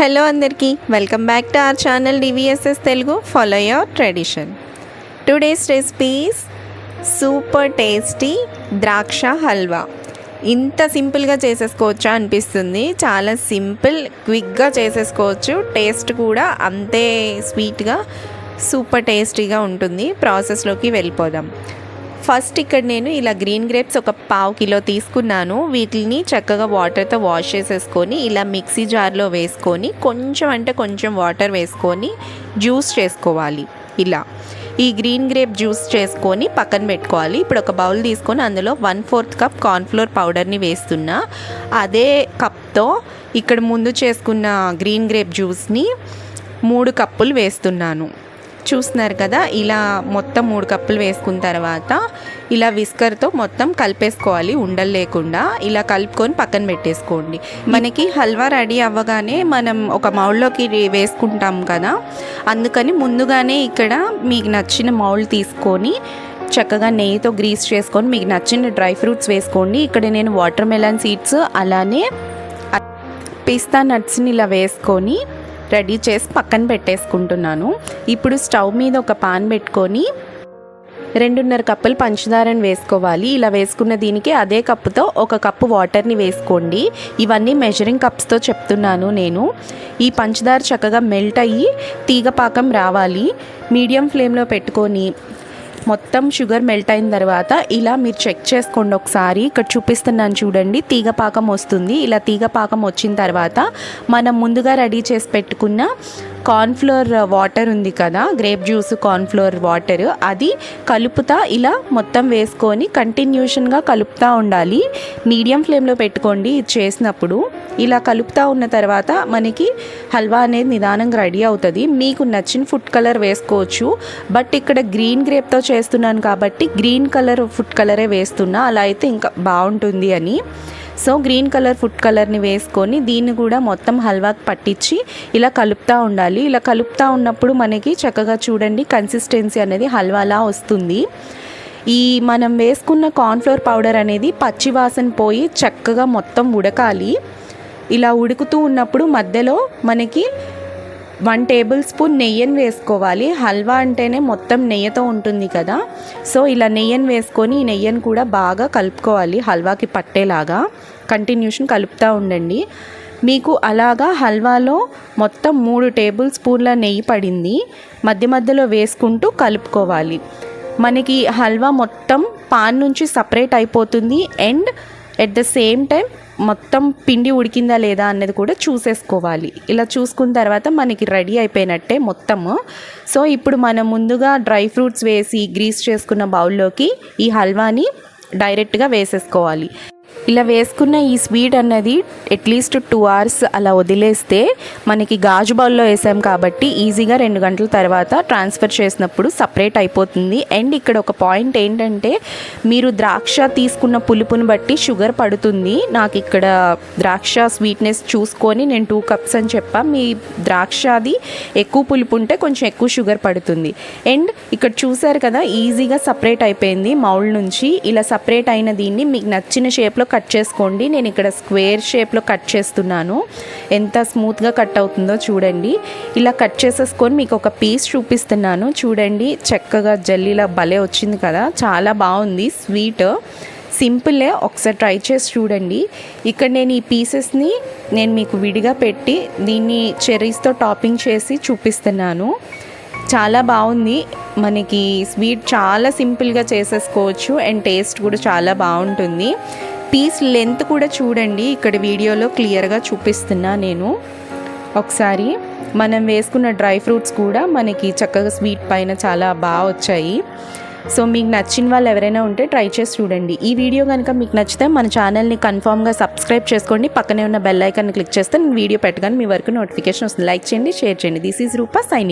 Hello అందరికీ. Welcome back to our channel DVSS Telugu follow your tradition today's recipes super tasty ద్రాక్ష హల్వా ఇంత సింపుల్గా చేసేసుకోవచ్చా అనిపిస్తుంది. చాలా సింపుల్ క్విక్గా చేసేసుకోవచ్చు. టేస్ట్ కూడా అంతే స్వీట్గా సూపర్ టేస్టీగా ఉంటుంది. ప్రాసెస్లోకి వెళ్ళిపోదాం. ఫస్ట్ ఇక్కడ నేను ఇలా గ్రీన్ గ్రేప్స్ ఒక పావు కిలో తీసుకున్నాను. వీటిని చక్కగా వాటర్తో వాష్ చేసేసుకొని ఇలా మిక్సీ జార్లో వేసుకొని కొంచెం అంటే కొంచెం వాటర్ వేసుకొని జ్యూస్ చేసుకోవాలి. ఇలా. ఈ గ్రీన్ గ్రేప్ జ్యూస్ చేసుకొని పక్కన పెట్టుకోవాలి. ఇప్పుడు ఒక బౌల్ తీసుకొని అందులో వన్ ఫోర్త్ కప్ కార్న్ఫ్లోర్ పౌడర్ని వేస్తున్నా. అదే కప్తో ఇక్కడ ముందు చేసుకున్న గ్రీన్ గ్రేప్ జ్యూస్ని మూడు కప్పులు వేస్తున్నాను. చూస్తున్నారు కదా ఇలా మొత్తం మూడు కప్పులు వేసుకున్న తర్వాత ఇలా విస్కర్తో మొత్తం కలిపేసుకోవాలి ఉండలు లేకుండా. ఇలా కలుపుకొని పక్కన పెట్టేసుకోండి. మనకి హల్వా రెడీ అవ్వగానే మనం ఒక మౌల్లోకి వేసుకుంటాం కదా అందుకని ముందుగానే ఇక్కడ మీకు నచ్చిన మౌల్ తీసుకొని చక్కగా నెయ్యితో గ్రీస్ చేసుకొని మీకు నచ్చిన డ్రై ఫ్రూట్స్ వేసుకోండి. ఇక్కడ నేను వాటర్ మెలన్ సీడ్స్ అలానే పిస్తా నట్స్ని ఇలా వేసుకొని రెడీ చేసి పక్కన పెట్టేసుకుంటున్నాను. ఇప్పుడు స్టవ్ మీద ఒక పాన్ పెట్టుకొని రెండున్నర కప్పులు పంచదారని వేసుకోవాలి. ఇలా వేసుకున్న దీనికి అదే కప్పుతో ఒక కప్పు వాటర్ని వేసుకోండి. ఇవన్నీ మెజరింగ్ కప్స్తో చెప్తున్నాను నేను. ఈ పంచదార చక్కగా మెల్ట్ అయ్యి తీగపాకం రావాలి. మీడియం ఫ్లేమ్లో పెట్టుకొని మొత్తం షుగర్ మెల్ట్ అయిన తర్వాత ఇలా మీరు చెక్ చేసుకోండి ఒకసారి. ఇక్కడ చూపిస్తున్నాను చూడండి. తీగ పాకం వస్తుంది. ఇలా తీగ పాకం వచ్చిన తర్వాత మనం ముందుగా రెడీ చేసి పెట్టుకున్న కార్న్ఫ్లోర్ వాటర్ ఉంది కదా గ్రేప్ జ్యూస్ కార్న్ఫ్లోర్ వాటర్ అది కలుపుతా ఇలా మొత్తం వేసుకొని కంటిన్యూషన్గా కలుపుతూ ఉండాలి. మీడియం ఫ్లేమ్లో పెట్టుకోండి ఇది చేసినప్పుడు. ఇలా కలుపుతూ ఉన్న తర్వాత మనకి హల్వా అనేది నిదానంగా రెడీ అవుతుంది. మీకు నచ్చిన ఫుడ్ కలర్ వేసుకోవచ్చు. బట్ ఇక్కడ గ్రీన్ గ్రేప్తో చే వేస్తున్నాను కాబట్టి గ్రీన్ కలర్ ఫుడ్ కలరే వేస్తున్నా. అలా అయితే ఇంకా బాగుంటుంది అని. సో గ్రీన్ కలర్ ఫుడ్ కలర్ని వేసుకొని దీన్ని కూడా మొత్తం హల్వాకి పట్టించి ఇలా కలుపుతూ ఉండాలి. ఇలా కలుపుతూ ఉన్నప్పుడు మనకి చక్కగా చూడండి కన్సిస్టెన్సీ అనేది హల్వాలా వస్తుంది. ఈ మనం వేసుకున్న కార్న్ఫ్లోర్ పౌడర్ అనేది పచ్చివాసన పోయి చక్కగా మొత్తం ఉడకాలి. ఇలా ఉడుకుతూ ఉన్నప్పుడు మధ్యలో మనకి వన్ టేబుల్ స్పూన్ నెయ్యిని వేసుకోవాలి. హల్వా అంటేనే మొత్తం నెయ్యితో ఉంటుంది కదా. సో ఇలా నెయ్యిని వేసుకొని ఈ నెయ్యిని కూడా బాగా కలుపుకోవాలి హల్వాకి పట్టేలాగా. కంటిన్యూషన్ కలుపుతూ ఉండండి. మీకు అలాగా హల్వాలో మొత్తం మూడు టేబుల్ స్పూన్ల నెయ్యి పడింది. మధ్య మధ్యలో వేసుకుంటూ కలుపుకోవాలి. మనకి హల్వా మొత్తం పాన్ నుంచి సపరేట్ అయిపోతుంది. And at the same time మొత్తం పిండి ఉడికిందా లేదా అన్నది కూడా చూసేసుకోవాలి. ఇలా చూసుకున్న తర్వాత మనకి రెడీ అయిపోయినట్టే మొత్తము. సో ఇప్పుడు మనం ముందుగా డ్రై ఫ్రూట్స్ వేసి గ్రీస్ చేసుకున్న బౌల్లోకి ఈ హల్వాని డైరెక్ట్గా వేసేసుకోవాలి. ఇలా వేసుకున్న ఈ స్వీట్ అన్నది అట్లీస్ట్ టూ అవర్స్ అలా వదిలేస్తే మనకి గాజు బౌల్లో వేసాం కాబట్టి ఈజీగా రెండు గంటల తర్వాత ట్రాన్స్ఫర్ చేసినప్పుడు సపరేట్ అయిపోతుంది. అండ్ ఇక్కడ ఒక పాయింట్ ఏంటంటే మీరు ద్రాక్ష తీసుకున్న పులుపుని బట్టి షుగర్ పడుతుంది. నాకు ఇక్కడ ద్రాక్ష స్వీట్నెస్ చూసుకొని నేను టూ కప్స్ అని చెప్పా. మీ ద్రాక్షది ఎక్కువ పులుపు ఉంటే కొంచెం ఎక్కువ షుగర్ పడుతుంది. అండ్ ఇక్కడ చూసారు కదా ఈజీగా సపరేట్ అయిపోయింది మౌల్ నుంచి. ఇలా సపరేట్ అయిన దీన్ని మీకు నచ్చిన షేప్ షేప్లో కట్ చేసుకోండి. నేను ఇక్కడ స్క్వేర్ షేప్లో కట్ చేస్తున్నాను. ఎంత స్మూత్గా కట్ అవుతుందో చూడండి. ఇలా కట్ చేసేసుకొని మీకు ఒక పీస్ చూపిస్తున్నాను. చూడండి చక్కగా జల్లీలా భలే వచ్చింది కదా. చాలా బాగుంది. స్వీట్. సింపులే. ఒకసారి ట్రై చేసి చూడండి. ఇక్కడ నేను ఈ పీసెస్ని నేను మీకు విడిగా పెట్టి దీన్ని చెర్రీస్తో టాపింగ్ చేసి చూపిస్తున్నాను. చాలా బాగుంది. మనకి స్వీట్ చాలా సింపుల్గా చేసేసుకోవచ్చు. అండ్ టేస్ట్ కూడా చాలా బాగుంటుంది. పీస్ లెంత్ కూడా చూడండి. ఇక్కడ వీడియోలో క్లియర్గా చూపిస్తున్నా నేను. ఒకసారి మనం వేసుకున్న డ్రై ఫ్రూట్స్ కూడా మనకి చక్కగా స్వీట్ పైన చాలా బాగా వచ్చాయి. సో మీకు నచ్చిన వాళ్ళు ఎవరైనా ఉంటే ట్రై చేసి చూడండి. ఈ వీడియో కనుక మీకు నచ్చితే మన ఛానల్ని కన్ఫామ్గా సబ్స్క్రైబ్ చేసుకోండి. పక్కనే ఉన్న బెల్ ఐకాన్ని క్లిక్ చేస్తే నేను వీడియో పెట్టగానే మీ వరకు నోటిఫికేషన్ వస్తుంది. లైక్ చేయండి షేర్ చేయండి. This is Roopa signing